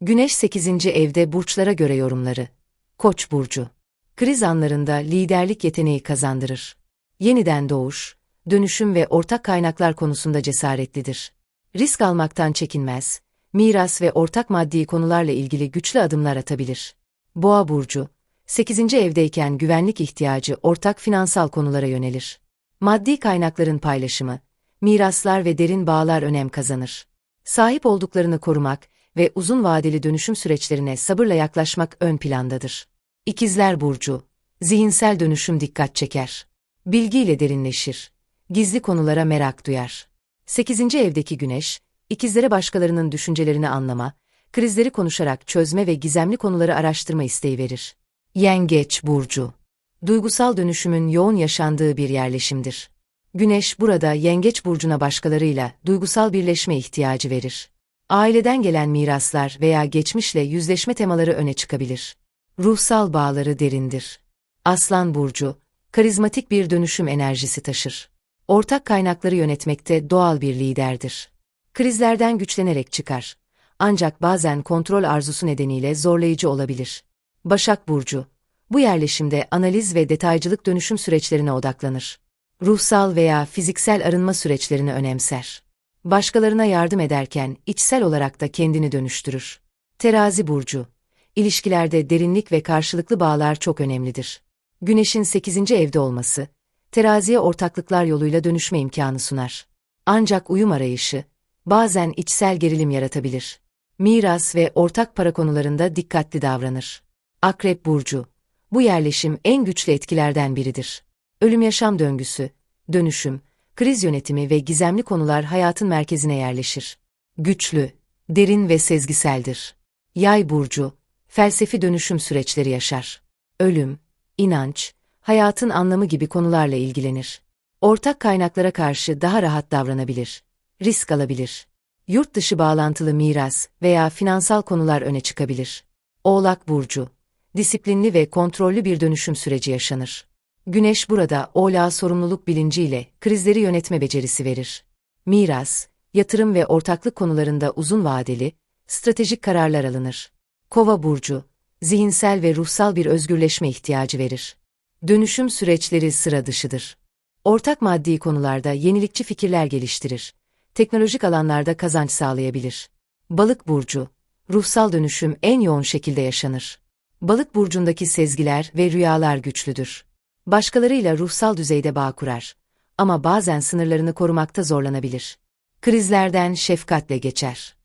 Güneş 8. evde burçlara göre yorumları. Koç burcu. Kriz anlarında liderlik yeteneği kazandırır. Yeniden doğuş, dönüşüm ve ortak kaynaklar konusunda cesaretlidir. Risk almaktan çekinmez, miras ve ortak maddi konularla ilgili güçlü adımlar atabilir. Boğa burcu, 8. evdeyken güvenlik ihtiyacı ortak finansal konulara yönelir. Maddi kaynakların paylaşımı, miraslar ve derin bağlar önem kazanır. Sahip olduklarını korumak ve uzun vadeli dönüşüm süreçlerine sabırla yaklaşmak ön plandadır. İkizler Burcu, zihinsel dönüşüm dikkat çeker. Bilgiyle derinleşir. Gizli konulara merak duyar. 8. evdeki güneş, ikizlere başkalarının düşüncelerini anlama, krizleri konuşarak çözme ve gizemli konuları araştırma isteği verir. Yengeç Burcu Duygusal dönüşümün yoğun yaşandığı bir yerleşimdir. Güneş burada Yengeç Burcu'na başkalarıyla duygusal birleşme ihtiyacı verir. Aileden gelen miraslar veya geçmişle yüzleşme temaları öne çıkabilir. Ruhsal bağları derindir. Aslan Burcu, karizmatik bir dönüşüm enerjisi taşır. Ortak kaynakları yönetmekte doğal bir liderdir. Krizlerden güçlenerek çıkar. Ancak bazen kontrol arzusu nedeniyle zorlayıcı olabilir. Başak Burcu, bu yerleşimde analiz ve detaycılık dönüşüm süreçlerine odaklanır. Ruhsal veya fiziksel arınma süreçlerini önemser. Başkalarına yardım ederken içsel olarak da kendini dönüştürür. Terazi Burcu, ilişkilerde derinlik ve karşılıklı bağlar çok önemlidir. Güneşin 8. evde olması, teraziye ortaklıklar yoluyla dönüşme imkanı sunar. Ancak uyum arayışı, bazen içsel gerilim yaratabilir. Miras ve ortak para konularında dikkatli davranır. Akrep Burcu, bu yerleşim en güçlü etkilerden biridir. Ölüm yaşam döngüsü, dönüşüm, kriz yönetimi ve gizemli konular hayatın merkezine yerleşir. Güçlü, derin ve sezgiseldir. Yay burcu, felsefi dönüşüm süreçleri yaşar. Ölüm, inanç, hayatın anlamı gibi konularla ilgilenir. Ortak kaynaklara karşı daha rahat davranabilir. Risk alabilir. Yurt dışı bağlantılı miras veya finansal konular öne çıkabilir. Oğlak burcu, disiplinli ve kontrollü bir dönüşüm süreci yaşanır. Güneş burada oğlağa sorumluluk bilinciyle krizleri yönetme becerisi verir. Miras, yatırım ve ortaklık konularında uzun vadeli, stratejik kararlar alınır. Kova burcu, zihinsel ve ruhsal bir özgürleşme ihtiyacı verir. Dönüşüm süreçleri sıra dışıdır. Ortak maddi konularda yenilikçi fikirler geliştirir. Teknolojik alanlarda kazanç sağlayabilir. Balık burcu, ruhsal dönüşüm en yoğun şekilde yaşanır. Balık burcundaki sezgiler ve rüyalar güçlüdür. Başkalarıyla ruhsal düzeyde bağ kurar. Ama bazen sınırlarını korumakta zorlanabilir. Krizlerden şefkatle geçer.